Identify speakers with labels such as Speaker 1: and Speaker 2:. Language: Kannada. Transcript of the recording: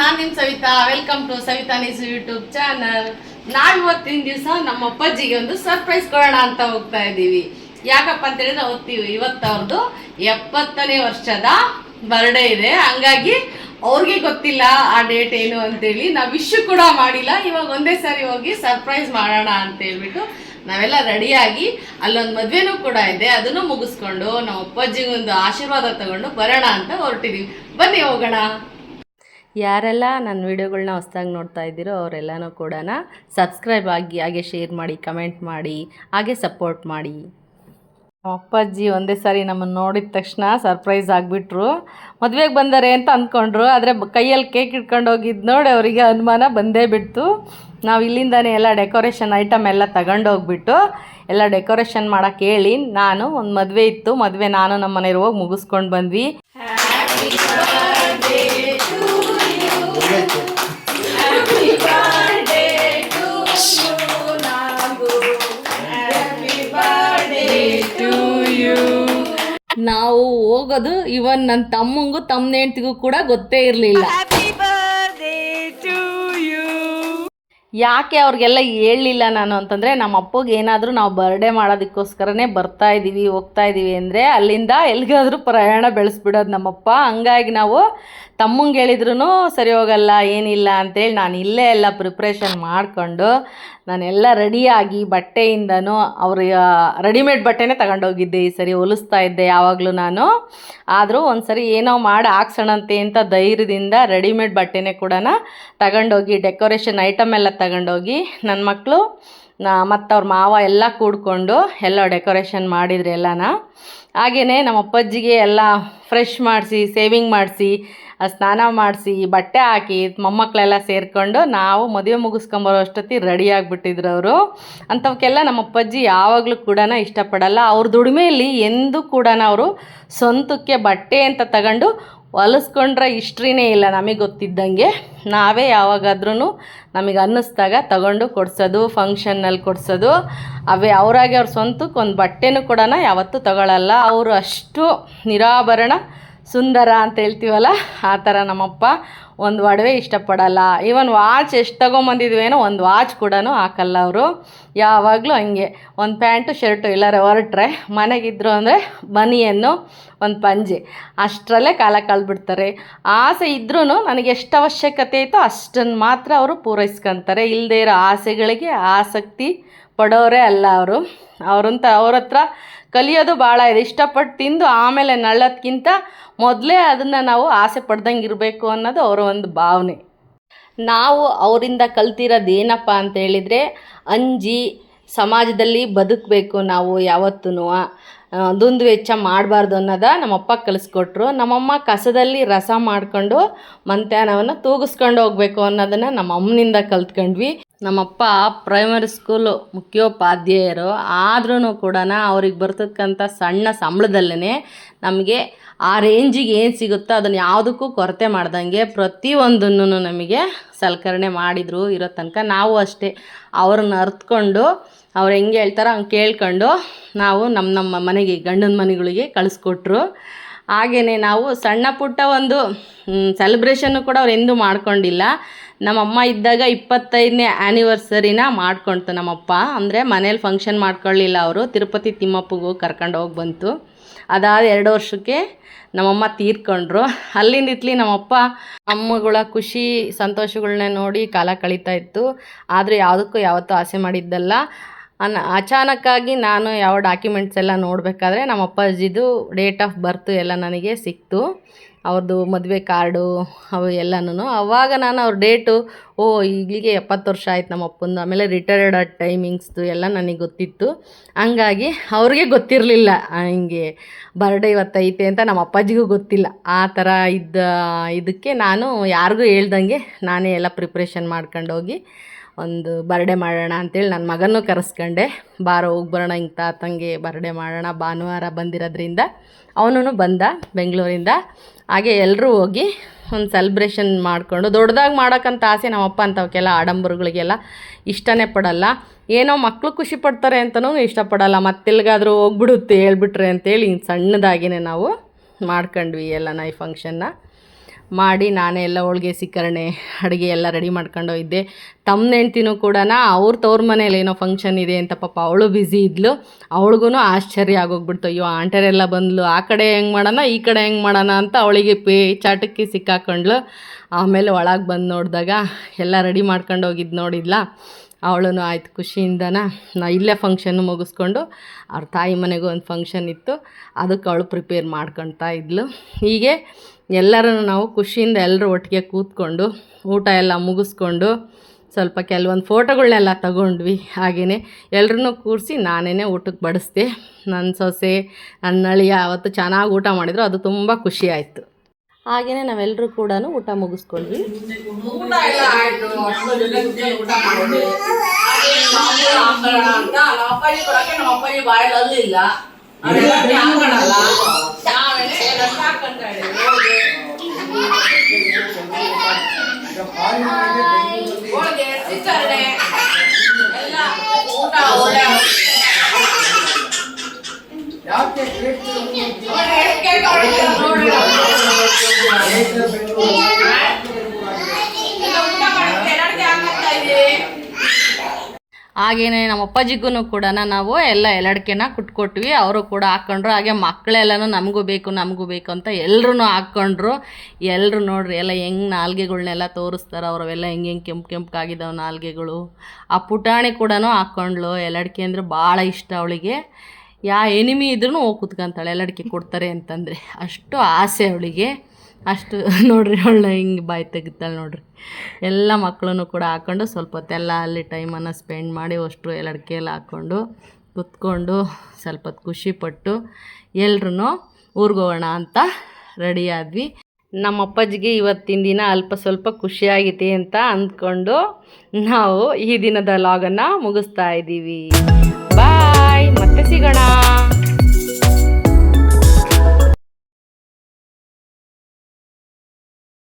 Speaker 1: ನಾನು ನಿಮ್ ಸವಿತಾ. ವೆಲ್ಕಮ್ ಟು ಸವಿತಾ ನೀಸ್ ಯೂಟ್ಯೂಬ್ ಚಾನಲ್ ನಾವು ಇವತ್ತಿನ ದಿವಸ ನಮ್ಮ ಅಪ್ಪಾಜಿಗೆ ಒಂದು ಸರ್ಪ್ರೈಸ್ ಕೊಡೋಣ ಅಂತ ಹೋಗ್ತಾ ಇದ್ದೀವಿ. ಯಾಕಪ್ಪ ಅಂತ ಹೇಳಿದ್ರೆ ಅವತ್ತು ಇವತ್ತವ್ರದ್ದು ಎಪ್ಪತ್ತನೇ ವರ್ಷದ ಬರ್ಡೇ ಇದೆ. ಹಂಗಾಗಿ ಅವ್ರಿಗೆ ಗೊತ್ತಿಲ್ಲ ಆ ಡೇಟ್ ಏನು ಅಂತೇಳಿ ನಾವು ವಿಶ್ ಕೂಡ ಮಾಡಿಲ್ಲ. ಇವಾಗ ಒಂದೇ ಸಾರಿ ಹೋಗಿ ಸರ್ಪ್ರೈಸ್ ಮಾಡೋಣ ಅಂತ ಹೇಳ್ಬಿಟ್ಟು ನಾವೆಲ್ಲ ರೆಡಿಯಾಗಿ ಅಲ್ಲೊಂದು ಮದ್ವೆನೂ ಕೂಡ ಇದೆ. ಅದನ್ನು ಮುಗಿಸ್ಕೊಂಡು ನಮ್ಮ ಅಪ್ಪಾಜಿಗೊಂದು ಆಶೀರ್ವಾದ ತಗೊಂಡು ಬರೋಣ ಅಂತ ಹೊರಟಿದೀವಿ. ಬನ್ನಿ ಹೋಗೋಣ. ಯಾರೆಲ್ಲ ನನ್ನ ವೀಡಿಯೋಗಳನ್ನ ಹೊಸ್ದಾಗಿ ನೋಡ್ತಾ ಇದ್ದೀರೋ ಅವರೆಲ್ಲನೂ ಕೂಡ ಸಬ್ಸ್ಕ್ರೈಬ್ ಆಗಿ, ಹಾಗೆ ಶೇರ್ ಮಾಡಿ, ಕಮೆಂಟ್ ಮಾಡಿ, ಹಾಗೆ ಸಪೋರ್ಟ್ ಮಾಡಿ. ಅಪ್ಪಾಜಿ ಒಂದೇ ಸಾರಿ ನಮ್ಮನ್ನು ನೋಡಿದ ತಕ್ಷಣ ಸರ್ಪ್ರೈಸ್ ಆಗಿಬಿಟ್ರು. ಮದುವೆಗೆ ಬಂದಾರೆ ಅಂತ ಅಂದ್ಕೊಂಡ್ರು ಆದರೆ ಕೈಯಲ್ಲಿ ಕೇಕ್ ಇಟ್ಕೊಂಡು ಹೋಗಿದ್ದು ನೋಡಿ ಅವರಿಗೆ ಅನುಮಾನ ಬಂದೇ ಬಿಡ್ತು. ನಾವು ಇಲ್ಲಿಂದನೇ ಎಲ್ಲ ಡೆಕೋರೇಷನ್ ಐಟಮ್ ಎಲ್ಲ ತಗೊಂಡು ಹೋಗ್ಬಿಟ್ಟು ಎಲ್ಲ ಡೆಕೋರೇಷನ್ ಮಾಡೋಕ್ಕೆ ಹೇಳಿ ನಾನು ಒಂದು ಮದುವೆ ಇತ್ತು. ಮದುವೆ ನಾನು ನಮ್ಮ ಮನೆಯವ್ರು ಹೋಗಿ ಮುಗಿಸ್ಕೊಂಡು ಬಂದ್ವಿ. ನಾವು ಹೋಗೋದು ಇವನ್ ನನ್ನ ತಮ್ಮಂಗೂ ತಮ್ಮ ಹೆಂಡ್ತಿಗೂ ಕೂಡ ಗೊತ್ತೇ ಇರಲಿಲ್ಲ. ಯಾಕೆ ಅವ್ರಿಗೆಲ್ಲ ಹೇಳಲಿಲ್ಲ ನಾನು ಅಂತಂದರೆ ನಮ್ಮ ಅಪ್ಪಗೆ ಏನಾದರೂ ನಾವು ಬರ್ಡೇ ಮಾಡೋದಕ್ಕೋಸ್ಕರನೇ ಬರ್ತಾ ಇದ್ದೀವಿ ಹೋಗ್ತಾ ಇದ್ದೀವಿ ಅಂದರೆ ಅಲ್ಲಿಂದ ಎಲ್ಲಿಗಾದರೂ ಪ್ರಯಾಣ ಬೆಳೆಸ್ಬಿಡೋದು ನಮ್ಮಪ್ಪ. ಹಂಗಾಗಿ ನಾವು ತಮ್ಮಂಗೆ ಹೇಳಿದ್ರು ಸರಿ ಹೋಗಲ್ಲ, ಏನಿಲ್ಲ ಅಂತೇಳಿ ನಾನು ಇಲ್ಲೇ ಎಲ್ಲ ಪ್ರಿಪ್ರೇಷನ್ ಮಾಡಿಕೊಂಡು ನಾನೆಲ್ಲ ರೆಡಿಯಾಗಿ ಬಟ್ಟೆಯಿಂದನೂ ಅವ್ರ ರೆಡಿಮೇಡ್ ಬಟ್ಟೆನೇ ತಗೊಂಡೋಗಿದ್ದೆ ಈ ಸರಿ, ಹೊಲಿಸ್ತಾ ಇದ್ದೆ ಯಾವಾಗಲೂ ನಾನು. ಆದರೂ ಒಂದು ಸರಿ ಏನೋ ಮಾಡಿ ಹಾಕ್ಸೋಣಂತೆ ಅಂತ ಧೈರ್ಯದಿಂದ ರೆಡಿಮೇಡ್ ಬಟ್ಟೆನೇ ಕೂಡ ತಗೊಂಡೋಗಿ ಡೆಕೋರೇಷನ್ ಐಟಮ್ ಎಲ್ಲ ತಗೊಂಡೋಗಿ ನನ್ನ ಮಕ್ಕಳು ಮತ್ತು ಅವ್ರ ಮಾವ ಎಲ್ಲ ಕೂಡ್ಕೊಂಡು ಎಲ್ಲ ಡೆಕೋರೇಷನ್ ಮಾಡಿದ್ರು ಎಲ್ಲನ ಹಾಗೆಯೇ ನಮ್ಮ ಅಪ್ಪಾಜಿಗೆ ಎಲ್ಲ ಫ್ರೆಶ್ ಮಾಡಿಸಿ, ಸೇವಿಂಗ್ ಮಾಡಿಸಿ ಸ್ನಾನ ಮಾಡಿಸಿ ಬಟ್ಟೆ ಹಾಕಿ ಮೊಮ್ಮಕ್ಕಳೆಲ್ಲ ಸೇರಿಕೊಂಡು ನಾವು ಮದುವೆ ಮುಗಿಸ್ಕೊಂಬರೋ ಅಷ್ಟೊತ್ತಿಗೆ ರೆಡಿ ಆಗಿಬಿಟ್ಟಿದ್ರು ಅವರು. ಅಂಥವಕ್ಕೆಲ್ಲ ನಮ್ಮ ಅಪ್ಪಾಜಿ ಯಾವಾಗಲೂ ಕೂಡ ಇಷ್ಟಪಡಲ್ಲ. ಅವ್ರ ದುಡಿಮೆಯಲ್ಲಿ ಎಂದೂ ಕೂಡ ಅವರು ಸ್ವಂತಕ್ಕೆ ಬಟ್ಟೆ ಅಂತ ತಗೊಂಡು ಹೊಲಿಸ್ಕೊಂಡ್ರೆ ಹಿಸ್ಟ್ರಿನೇ ಇಲ್ಲ ನಮಗೆ ಗೊತ್ತಿದ್ದಂಗೆ. ನಾವೇ ಯಾವಾಗಾದ್ರೂ ನಮಗೆ ಅನ್ನಿಸ್ದಾಗ ತಗೊಂಡು ಕೊಡ್ಸೋದು ಫಂಕ್ಷನ್ನಲ್ಲಿ ಕೊಡ್ಸೋದು. ಅವೇ ಅವರಾಗಿ ಅವ್ರ ಸ್ವಂತಕ್ಕೆ ಒಂದು ಬಟ್ಟೆನೂ ಕೂಡ ಯಾವತ್ತೂ ತಗೊಳ್ಳಲ್ಲ ಅವರು ಅಷ್ಟು ನಿರಾಭರಣ ಸುಂದರ ಅಂತ ಹೇಳ್ತೀವಲ್ಲ, ಆ ಥರ ನಮ್ಮಪ್ಪ ಒಂದು ಒಡವೆ ಇಷ್ಟಪಡಲ್ಲ. ಈವನ್ ವಾಚ್ ಎಷ್ಟು ತೊಗೊಂಬಂದಿದ್ವೇನೋ ಒಂದು ವಾಚ್ ಕೂಡ ಹಾಕಲ್ಲ ಅವರು. ಯಾವಾಗಲೂ ಹಂಗೆ. ಒಂದು ಪ್ಯಾಂಟು, ಶರ್ಟು ಇಲ್ಲಾರೆ ಹೊರಟ್ರೆ ಮನೆಗಿದ್ರು ಅಂದರೆ ಬನಿಯನ್ನು, ಒಂದು ಪಂಜೆ. ಅಷ್ಟರಲ್ಲೇ ಕಾಲ ಕಳೆದ್ಬಿಡ್ತಾರೆ. ಆಸೆ ಇದ್ರೂ ನನಗೆ ಎಷ್ಟು ಅವಶ್ಯಕತೆ ಐತೋ ಅಷ್ಟನ್ನು ಮಾತ್ರ ಅವರು ಪೂರೈಸ್ಕೊತಾರೆ. ಇಲ್ಲದೇ ಇರೋ ಆಸೆಗಳಿಗೆ ಆಸಕ್ತಿ ಪಡೋರೇ ಅಲ್ಲ ಅವರು. ಅವ್ರಂತ ಅವ್ರ ಹತ್ರ ಕಲಿಯೋದು ಭಾಳ ಇದೆ. ಇಷ್ಟಪಟ್ಟು ತಿಂದು ಆಮೇಲೆ ನಳ್ಳೋದ್ಕಿಂತ ಮೊದಲೇ ಅದನ್ನು ನಾವು ಆಸೆ ಪಡ್ದಂಗೆ ಇರಬೇಕು ಅನ್ನೋದು ಅವರ ಒಂದು ಭಾವನೆ. ನಾವು ಅವರಿಂದ ಕಲ್ತಿರೋದು ಏನಪ್ಪ ಅಂತ ಹೇಳಿದರೆ ಅಂಜಿ ಸಮಾಜದಲ್ಲಿ ಬದುಕಬೇಕು ನಾವು ಯಾವತ್ತೂ ದುಂದು ವೆಚ್ಚ ಮಾಡಬಾರ್ದು ಅನ್ನೋದ ನಮ್ಮಪ್ಪ ಕಲಿಸ್ಕೊಟ್ರು. ನಮ್ಮಮ್ಮ ಕಸದಲ್ಲಿ ರಸ ಮಾಡಿಕೊಂಡು ಮಂತ್ಯಾನವನ್ನು ತೂಗಿಸ್ಕೊಂಡು ಹೋಗಬೇಕು ಅನ್ನೋದನ್ನು ನಮ್ಮ ಅಮ್ಮನಿಂದ ಕಲ್ತ್ಕೊಂಡ್ವಿ. ನಮ್ಮಪ್ಪ ಪ್ರೈಮರಿ ಸ್ಕೂಲು ಮುಖ್ಯೋಪಾಧ್ಯಾಯರು. ಆದ್ರೂ ಕೂಡ ಅವ್ರಿಗೆ ಬರ್ತಕ್ಕಂಥ ಸಣ್ಣ ಸಂಬಳದಲ್ಲೇ ನಮಗೆ ಆ ರೇಂಜಿಗೆ ಏನು ಸಿಗುತ್ತೋ ಅದನ್ನು ಯಾವುದಕ್ಕೂ ಕೊರತೆ ಮಾಡ್ದಂಗೆ ಪ್ರತಿಯೊಂದನ್ನು ನಮಗೆ ಸಲಕರಣೆ ಮಾಡಿದರು ಇರೋ ತನಕ. ನಾವು ಅಷ್ಟೇ. ಅವ್ರನ್ನ ಅರ್ತ್ಕೊಂಡು, ಅವ್ರು ಹೆಂಗೆ ಹೇಳ್ತಾರೋ ಹಂಗೆ ಕೇಳ್ಕೊಂಡು ನಾವು ನಮ್ಮ ನಮ್ಮ ಮನೆಗೆ ಗಂಡನ ಮನೆಗಳಿಗೆ ಕಳಿಸ್ಕೊಟ್ರು. ಹಾಗೆಯೇ ನಾವು ಸಣ್ಣ ಪುಟ್ಟ ಒಂದು ಸೆಲೆಬ್ರೇಷನ್ನು ಕೂಡ ಅವ್ರು ಎಂದೂ ಮಾಡ್ಕೊಂಡಿಲ್ಲ. ನಮ್ಮಮ್ಮ ಇದ್ದಾಗ ಇಪ್ಪತ್ತೈದನೇ ಆ್ಯನಿವರ್ಸರಿನ ಮಾಡ್ಕೊಳ್ತು ನಮ್ಮಪ್ಪ. ಅಂದರೆ ಮನೇಲಿ ಫಂಕ್ಷನ್ ಮಾಡ್ಕೊಳ್ಳಿಲ್ಲ ಅವರು. ತಿರುಪತಿ ತಿಮ್ಮಪ್ಪಗೂ ಕರ್ಕೊಂಡು ಹೋಗಿ ಬಂತು. ಅದಾದ ಎರಡು ವರ್ಷಕ್ಕೆ ನಮ್ಮಮ್ಮ ತೀರ್ಕೊಂಡ್ರು. ಅಲ್ಲಿಂದ ಇತ್ಲಿ ನಮ್ಮಪ್ಪ ಅಮ್ಮಗಳ ಖುಷಿ ಸಂತೋಷಗಳನ್ನ ನೋಡಿ ಕಾಲ ಕಳೀತಾ ಇತ್ತು. ಆದರೆ ಯಾವುದಕ್ಕೂ ಯಾವತ್ತೂ ಆಸೆ ಮಾಡಿದ್ದಲ್ಲ. ಅನ್ ಅಚಾನಕ್ಕಾಗಿ ನಾನು ಯಾವ ಡಾಕ್ಯುಮೆಂಟ್ಸ್ ಎಲ್ಲ ನೋಡಬೇಕಾದ್ರೆ ನಮ್ಮ ಅಪ್ಪಾಜಿದು ಡೇಟ್ ಆಫ್ ಬರ್ತ್ ಎಲ್ಲ ನನಗೆ ಸಿಕ್ತು. ಅವ್ರದ್ದು ಮದುವೆ ಕಾರ್ಡು ಅವು ಎಲ್ಲನೂ ಅವಾಗ ನಾನು ಅವ್ರ ಡೇಟು ಓ ಈಗಲಿಗೆ ಎಪ್ಪತ್ತು ವರ್ಷ ಆಯ್ತು ನಮ್ಮ ಅಪ್ಪಂದು. ಆಮೇಲೆ ರಿಟೈರ್ಡ್ ಟೈಮಿಂಗ್ಸ್ದು ಎಲ್ಲ ನನಗೆ ಗೊತ್ತಿತ್ತು. ಹಂಗಾಗಿ ಅವ್ರಿಗೆ ಗೊತ್ತಿರಲಿಲ್ಲ ಹಿಂಗೆ ಬರ್ಡೇ ಇವತ್ತೈತೆ ಅಂತ ನಮ್ಮ ಅಪ್ಪಾಜಿಗೂ ಗೊತ್ತಿಲ್ಲ. ಆ ಥರ ಇದ್ದ, ಇದಕ್ಕೆ ನಾನು ಯಾರಿಗೂ ಹೇಳ್ದಂಗೆ ನಾನೇ ಎಲ್ಲ ಪ್ರಿಪ್ರೇಷನ್ ಮಾಡ್ಕೊಂಡೋಗಿ ಒಂದು ಬರ್ಡೇ ಮಾಡೋಣ ಅಂತೇಳಿ ನನ್ನ ಮಗನೂ ಕರೆಸ್ಕೊಂಡೆ. ಬಾರೋ, ಹೋಗಿ ಬರೋಣ, ಹಿಂಗೆ ತಾತಂಗೆ ಬರ್ಡೇ ಮಾಡೋಣ, ಭಾನುವಾರ ಬಂದಿರೋದ್ರಿಂದ ಅವನೂ ಬಂದ ಬೆಂಗಳೂರಿಂದ. ಹಾಗೆ ಎಲ್ಲರೂ ಹೋಗಿ ಒಂದು ಸೆಲೆಬ್ರೇಷನ್ ಮಾಡಿಕೊಂಡು, ದೊಡ್ಡದಾಗಿ ಮಾಡೋಕ್ಕಂತ ಆಸೆ ನಮ್ಮಪ್ಪ ಅಂಥವಕ್ಕೆಲ್ಲ ಆಡಂಬರಗಳಿಗೆಲ್ಲ ಇಷ್ಟನೇ ಪಡಲ್ಲ. ಏನೋ ಮಕ್ಕಳು ಖುಷಿ ಪಡ್ತಾರೆ ಅಂತಲೂ ಇಷ್ಟಪಡಲ್ಲ ಮತ್ತೆಲ್ಗಾದರೂ ಹೋಗ್ಬಿಡುತ್ತೆ, ಹೇಳ್ಬಿಟ್ರೆ ಅಂತೇಳಿ ಹಿಂಗೆ ಸಣ್ಣದಾಗಿನೇ ನಾವು ಮಾಡ್ಕೊಂಡ್ವಿ ಎಲ್ಲನ ಈ ಫಂಕ್ಷನ್ನ ಮಾಡಿ ನಾನೇ ಎಲ್ಲ ಹೋಳಿಗೆ, ಸಿಕ್ಕರಣೆ, ಅಡುಗೆ ಎಲ್ಲ ರೆಡಿ ಮಾಡ್ಕೊಂಡು ತಮ್ಮ ಹೆಂಡ್ತಿನೂ ಕೂಡ ಅವ್ರ ತವ್ರ ಮನೇಲಿ ಏನೋ ಫಂಕ್ಷನ್ ಇದೆ ಅಂತ ಪಾಪ ಅವಳು ಬ್ಯುಸಿ ಇದ್ಲು. ಅವಳಿಗೂ ಆಶ್ಚರ್ಯ ಆಗೋಗ್ಬಿಡ್ತು. ಅಯ್ಯೋ, ಆಂಟರೆಲ್ಲ ಬಂದ್ಲು. ಆ ಕಡೆ ಹೆಂಗೆ ಮಾಡೋಣ, ಈ ಕಡೆ ಹೆಂಗೆ ಮಾಡೋಣ ಅಂತ ಅವಳಿಗೆ ಪೇ ಚಾಟಕ್ಕೆ ಸಿಕ್ಕಾಕೊಂಡ್ಳು. ಆಮೇಲೆ ಒಳಗೆ ಬಂದು ನೋಡಿದಾಗ ಎಲ್ಲ ರೆಡಿ ಮಾಡ್ಕೊಂಡು ಹೋಗಿದ್ದು ನೋಡಿದ್ಲ. ಅವಳು ಆಯ್ತು ಖುಷಿಯಿಂದನ ನಾ ಇಲ್ಲೇ ಫಂಕ್ಷನ್ ಮುಗಿಸ್ಕೊಂಡು ಅವ್ರ ತಾಯಿ ಮನೆಗೂ ಒಂದು ಫಂಕ್ಷನ್ ಇತ್ತು. ಅದಕ್ಕೆ ಅವಳು ಪ್ರಿಪೇರ್ ಮಾಡ್ಕೊಳ್ತಾ ಇದ್ಲು. ಹೀಗೆ ಎಲ್ಲರೂ ನಾವು ಖುಷಿಯಿಂದ ಎಲ್ಲರೂ ಒಟ್ಟಿಗೆ ಕೂತ್ಕೊಂಡು ಊಟ ಎಲ್ಲ ಮುಗಿಸ್ಕೊಂಡು ಸ್ವಲ್ಪ ಕೆಲವೊಂದು ಫೋಟೋಗಳನ್ನೆಲ್ಲ ತಗೊಂಡ್ವಿ. ಹಾಗೆಯೇ ಎಲ್ಲರೂ ಕೂರಿಸಿ ನಾನೇ ಊಟಕ್ಕೆ ಬಡಿಸ್ದೆ. ನನ್ನ ಸೊಸೆ ನನ್ನ ಅಳಿಯ ಅವತ್ತು ಚೆನ್ನಾಗಿ ಊಟ ಮಾಡಿದ್ರು. ಅದು ತುಂಬ ಖುಷಿ ಆಯಿತು. ಹಾಗೆಯೇ ನಾವೆಲ್ಲರೂ ಕೂಡ ಊಟ ಮುಗಿಸ್ಕೊಂಡ್ವಿ. ಊಟ ಎಲ್ಲ ಆಯಿತು ಊಟ ಮಾಡಿದ್ವಿ ಅಂತ ನಮ್ಮ ಅಪ್ಪಾಜಿ ಕೊಡಕ್ಕೆ ನಮ್ಮ ಅಪ್ಪಾಜಿ ಬಾಯಲ್ಲಿ ಇಲ್ಲ ಹಾಕೊಳ್ಳಲ್ಲ ನಾವೇನೆ ರಸ ಹಾಕೊಂತ ಇದೀವಿ ಹೋಳ್ಗೆ ಹೋಳ್ಗೆ ಸಿಕ್ಕರಣೆ ಎಲ್ಲ ಊಟ ಒಳ್ಳೆ ಹಾಗೇನೆ ನಮ್ಮ ಅಪ್ಪಾಜಿಗೂ ಕೂಡ ನಾವು ಎಲ್ಲ ಎಲಡ್ಕೆನ ಕುಟ್ಕೊಟ್ವಿ. ಅವರು ಕೂಡ ಹಾಕ್ಕೊಂಡ್ರು ಹಾಗೆ ಮಕ್ಕಳೆಲ್ಲನೂ ನಮಗೂ ಬೇಕು ನಮಗೂ ಬೇಕು ಅಂತ ಎಲ್ಲರೂ ಹಾಕ್ಕೊಂಡ್ರು ಎಲ್ಲರೂ ನೋಡ್ರಿ ಎಲ್ಲ ಹೆಂಗೆ ನಾಲ್ಗೆಗಳನ್ನೆಲ್ಲ ತೋರಿಸ್ತಾರೆ, ಅವ್ರವೆಲ್ಲ ಹೆಂಗೆ ಹೆಂಗೆ ಕೆಂಪು ಕೆಂಪಗಾಗಿದ್ದಾವೆ ನಾಲ್ಗೆಗಳು. ಆ ಪುಟಾಣಿ ಕೂಡ ಹಾಕ್ಕೊಂಡ್ಳು ಎಲಡ್ಕೆ ಅಂದರೆ ಭಾಳ ಇಷ್ಟ ಅವಳಿಗೆ. ಯಾ ಎನಿಮಿ ಇದ್ರೂ ಹೋಗಿ ಕುತ್ಕೊಂತಾಳೆ ಎಲ್ಲಡಿಕೆ ಕೊಡ್ತಾರೆ ಅಂತಂದರೆ. ಅಷ್ಟು ಆಸೆ ಅವಳಿಗೆ. ಅಷ್ಟು ನೋಡ್ರಿ ಒಳ್ಳೆ ಹಿಂಗೆ ಬಾಯಿ ತೆಗಿತಾಳೆ ನೋಡ್ರಿ. ಎಲ್ಲ ಮಕ್ಕಳನ್ನು ಕೂಡ ಹಾಕ್ಕೊಂಡು ಸ್ವಲ್ಪ ಹೊತ್ತೆಲ್ಲ ಅಲ್ಲಿ ಟೈಮನ್ನು ಸ್ಪೆಂಡ್ ಮಾಡಿ ಅಷ್ಟು ಎಲ್ಲ ಎಲ್ಲ ಹಾಕ್ಕೊಂಡು ಕುತ್ಕೊಂಡು ಸ್ವಲ್ಪ ಹೊತ್ತು ಖುಷಿಪಟ್ಟು ಎಲ್ರೂ ಊರಿಗೆ ಹೋಗೋಣ ಅಂತ ರೆಡಿ ಆದ್ವಿ. ನಮ್ಮ ಅಪ್ಪಾಜಿಗೆ ಇವತ್ತಿನ ದಿನ ಅಲ್ಪ ಸ್ವಲ್ಪ ಖುಷಿಯಾಗಿದೆ ಅಂತ ಅಂದ್ಕೊಂಡು ನಾವು ಈ ದಿನದ ಲಾಗನ್ನು ಮುಗಿಸ್ತಾ ಇದ್ದೀವಿ. ಬಾಯ್ ಮತ್ತೆ ಸಿಗೋಣ.